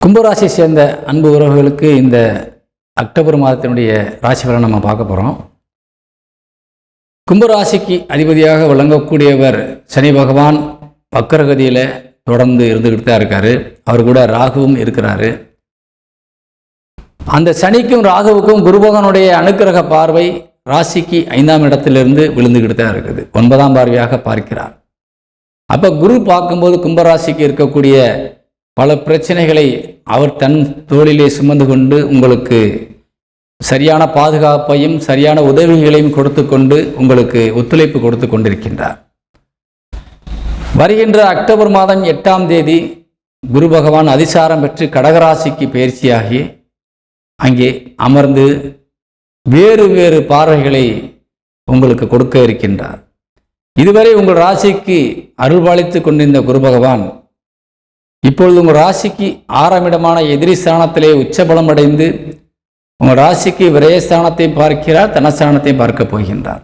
கும்பராசி சேர்ந்த அன்பு உறவுகளுக்கு இந்த அக்டோபர் மாதத்தினுடைய ராசி பலன் நம்ம பார்க்க போகிறோம் கும்பராசிக்கு அதிபதியாக விளங்கக்கூடியவர் சனி பகவான் வக்கரகதியில் தொடர்ந்து இருந்துக்கிட்டு தான் இருக்காரு. அவர் கூட ராகுவும் இருக்கிறாரு. அந்த சனிக்கும் ராகுவுக்கும் குருபகனுடைய அனுக்கிரக பார்வை ராசிக்கு ஐந்தாம் இடத்திலிருந்து விழுந்துக்கிட்டு தான் இருக்குது. ஒன்பதாம் பார்வையாக பார்க்கிறார். அப்போ குரு பார்க்கும்போது கும்பராசிக்கு இருக்கக்கூடிய பல பிரச்சனைகளை அவர் தன் தோளிலே சுமந்து கொண்டு உங்களுக்கு சரியான பாதுகாப்பையும் சரியான உதவிகளையும் கொடுத்து கொண்டு உங்களுக்கு ஒத்துழைப்பு கொடுத்து கொண்டிருக்கின்றார். வருகின்ற அக்டோபர் மாதம் எட்டாம் தேதி குரு பகவான் அதிசாரம் பெற்று கடகராசிக்கு பயிற்சியாகி அங்கே அமர்ந்து வேறு வேறு பார்வைகளை உங்களுக்கு கொடுக்க இருக்கின்றார். இதுவரை உங்கள் ராசிக்கு அருள்பாலித்து கொண்டிருந்த குரு பகவான் இப்பொழுது உங்கள் ராசிக்கு ஆறாம் இடமான எதிரி ஸ்தானத்திலே உச்சபலம் அடைந்து உங்கள் ராசிக்கு விரயஸ்தானத்தை பார்க்கிறார் தனஸ்தானத்தை பார்க்க போகின்றார்.